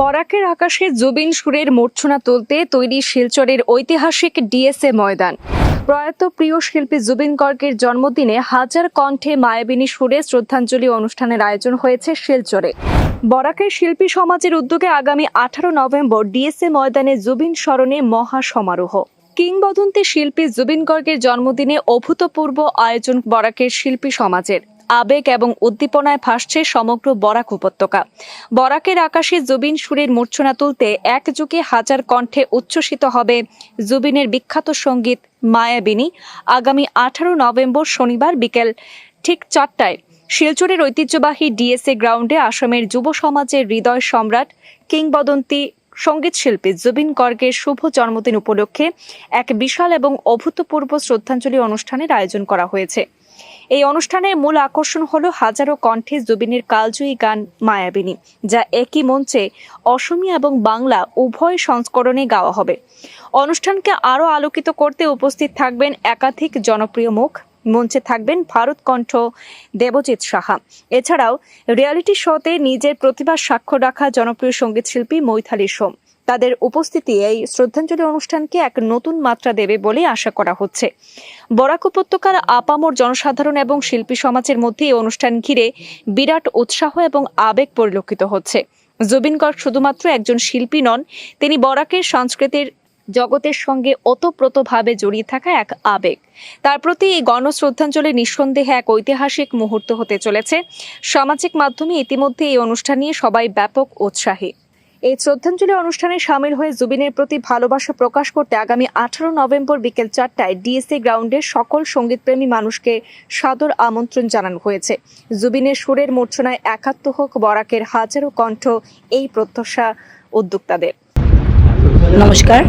বরাকের আকাশে জুবিন সুরের মূর্ছনা তুলতে তৈরি শিলচরের ঐতিহাসিক ডিএসএ ময়দান। প্রয়াত প্রিয় শিল্পী জুবিন গর্গের জন্মদিনে হাজার কণ্ঠে মায়াবিনী সুরে শ্রদ্ধাঞ্জলি অনুষ্ঠানের আয়োজন হয়েছে শিলচরে। বরাকের শিল্পী সমাজের উদ্যোগে আগামী আঠারো নভেম্বর ডিএসএ ময়দানে জুবিন স্মরণে মহা সমারোহ। কিংবদন্তি শিল্পী জুবিন গর্গের জন্মদিনে অভূতপূর্ব আয়োজন বরাকের শিল্পী সমাজের। আবেগ এবং উদ্দীপনায় ভাসছে সমগ্র বরাক উপত্যকা। বরাকের আকাশে জুবিন সুরের মূর্ছনা তুলতে একযুগে হাজার কণ্ঠে উচ্ছ্বসিত হবে জুবিনের বিখ্যাত সংগীত মায়াবিনী। আগামী আঠারো নভেম্বর শনিবার বিকেল ঠিক চারটায় শিলচরের ঐতিহ্যবাহী ডিএসএ গ্রাউন্ডে আসামের যুব সমাজের হৃদয় সম্রাট, কিংবদন্তি সংগীত শিল্পী জুবিন গর্গের শুভ জন্মদিন উপলক্ষে এক বিশাল এবং অভূতপূর্ব শ্রদ্ধাঞ্জলি অনুষ্ঠানের আয়োজন করা হয়েছে। এই অনুষ্ঠানের মূল আকর্ষণ হলো হাজারো কণ্ঠে জুবিনের কালজয়ী গান মায়াবিনী, যা একই মঞ্চে অসমীয়া এবং বাংলা উভয় সংস্করণে গাওয়া হবে। অনুষ্ঠানকে আরও আলোকিত করতে উপস্থিত থাকবেন একাধিক জনপ্রিয় মুখ। মঞ্চে থাকবেন ভারত কণ্ঠ দেবজিৎ সাহা। এছাড়াও রিয়ালিটি শোতে নিজের প্রতিভা স্বাক্ষর রাখা জনপ্রিয় সঙ্গীতশিল্পী মৈথালি সোম। তাদের উপস্থিতি এই শ্রদ্ধাঞ্জলি অনুষ্ঠানকে এক নতুন মাত্রা দেবে বলে আশা করা হচ্ছে। বরাক উপত্যকার আপামর জনসাধারণ এবং শিল্পী সমাজের মধ্যে এই অনুষ্ঠান ঘিরে বিরাট উৎসাহ এবং আবেগ পরিলক্ষিত হচ্ছে। জুবিন গর্গ শুধুমাত্র একজন শিল্পী নন, তিনি বরাকের সংস্কৃতির জগতের সঙ্গে ওতপ্রোতভাবে জড়িয়ে থাকা এক আবেগ। তার প্রতি এই গণশ্রদ্ধাঞ্জলি নিঃসন্দেহে এক ঐতিহাসিক মুহূর্ত হতে চলেছে। সামাজিক মাধ্যমে ইতিমধ্যে এই অনুষ্ঠান নিয়ে সবাই ব্যাপক উৎসাহী। এই শ্রদ্ধাঞ্জলি অনুষ্ঠানে সামিল হয়ে জুবিনের প্রতি ভালোবাসা প্রকাশ করতে আগামী আঠারো নভেম্বর বিকেল চারটায় ডিএসসি গ্রাউন্ডে সকল সঙ্গীতপ্রেমী মানুষকে সাদর আমন্ত্রণ জানানো হয়েছে। জুবিনের সুরের মূর্ছনায় একাত্ম হোক বরাকের হাজারো কণ্ঠ, এই প্রত্যাশা উদ্যোক্তাদের। নমস্কার।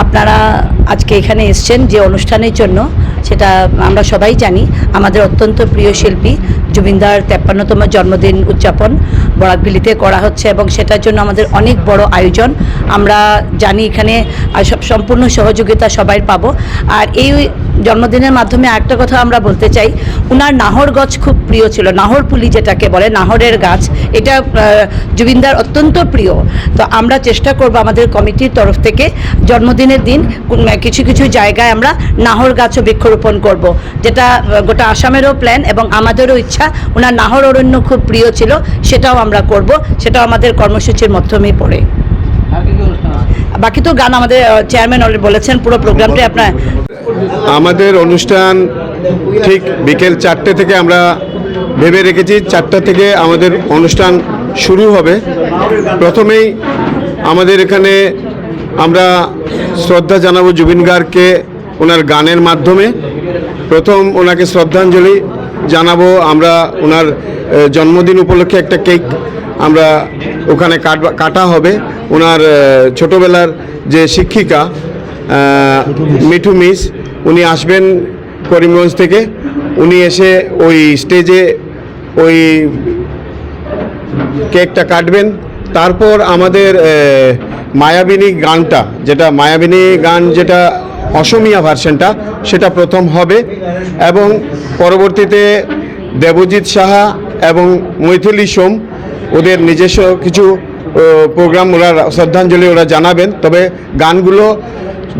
আপনারা আজকে এখানে এসছেন যে অনুষ্ঠানের জন্য, সেটা আমরা সবাই জানি। আমাদের অত্যন্ত প্রিয় শিল্পী জুবিনদার তেপ্পান্নতম জন্মদিন উদযাপন বরাকবিলিতে করা হচ্ছে এবং সেটার জন্য আমাদের অনেক বড় আয়োজন। আমরা জানি এখানে সব- সম্পূর্ণ সহযোগিতা সবাই পাবো। আর এই জন্মদিনের মাধ্যমে একটা কথা আমরা বলতে চাই। উনার নাহর গাছ খুব প্রিয় ছিল। নাহর পুলি যেটাকে বলে নাহরের গাছ এটা জুবিনদার অত্যন্ত প্রিয়। তো আমরা চেষ্টা করব আমাদের কমিটির তরফ থেকে জন্মদিনের দিন কিছু কিছু জায়গায় আমরা নাহর গাছও বৃক্ষরোপণ করব। যেটা গোটা আসামেরও প্ল্যান এবং আমাদেরও ইচ্ছা। ওনার নাহর অরণ্য খুব প্রিয় ছিল সেটাও আমরা করব। সেটাও আমাদের কর্মসূচির মাধ্যমেই পড়ে। বাকি তো গান আমাদের চেয়ারম্যান অলরেডি বলেছেন পুরো প্রোগ্রামটাই আপনার আমাদের অনুষ্ঠান ঠিক বিকেল চারটে থেকে আমরা ভেবে রেখেছি। চারটা থেকে আমাদের অনুষ্ঠান শুরু হবে। প্রথমেই আমাদের এখানে আমরা শ্রদ্ধা জানাব জুবিন গার্গকে ওনার গানের মাধ্যমে। প্রথম ওনাকে শ্রদ্ধাঞ্জলি জানাব আমরা ওনার জন্মদিন উপলক্ষে একটা কেক আমরা ওখানে কাটা হবে। ওনার ছোটোবেলার যে শিক্ষিকা মিঠু মিস, উনি আসবেন করিমগঞ্জ থেকে। উনি এসে ওই স্টেজে ওই কেকটা কাটবেন। তারপর আমাদের মায়াবিনী গানটা, যেটা মায়াবিনী গান যেটা অসমিয়া ভার্সনটা, সেটা প্রথম হবে। এবং পরবর্তীতে দেবজিৎ সাহা এবং মৈথিলি সোম, ওদের নিজস্ব কিছু প্রোগ্রাম, ওরা শ্রদ্ধাঞ্জলি ওরা জানাবেন। তবে গানগুলো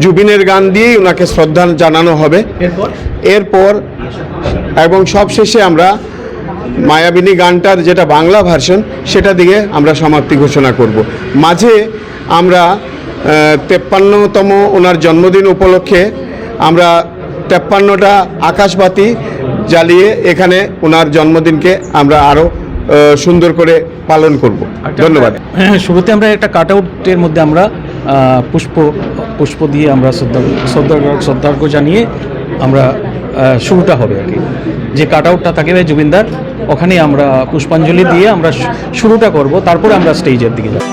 জুবিনের গান দিয়েই ওনাকে শ্রদ্ধা জানানো হবে। এরপর? এবং সবশেষে আমরা মায়াবিনী গানটার যেটা বাংলা ভার্সন সেটা দিয়ে আমরা সমাপ্তি ঘোষণা করব। মাঝে আমরা তেপ্পান্নতম ওনার জন্মদিন উপলক্ষে আমরা তেপ্পান্নটা আকাশবাতি জ্বালিয়ে এখানে ওনার জন্মদিনকে আমরা আরও সুন্দর করে পালন করব। ধন্যবাদ। হ্যাঁ শুরুতে আমরা একটা কাট আউটের মধ্যে আমরা পুষ্প পুষ্প দিয়ে আমরা শ্রদ্ধা শ্রদ্ধা জানিয়ে আমরা শুরুটা হবে আর কি। যে কাট আউটটা থাকবে জুবিনদার, ওখানে আমরা পুষ্পাঞ্জলি দিয়ে আমরা শুরুটা করব, তারপরে আমরা স্টেজের দিকে যাব।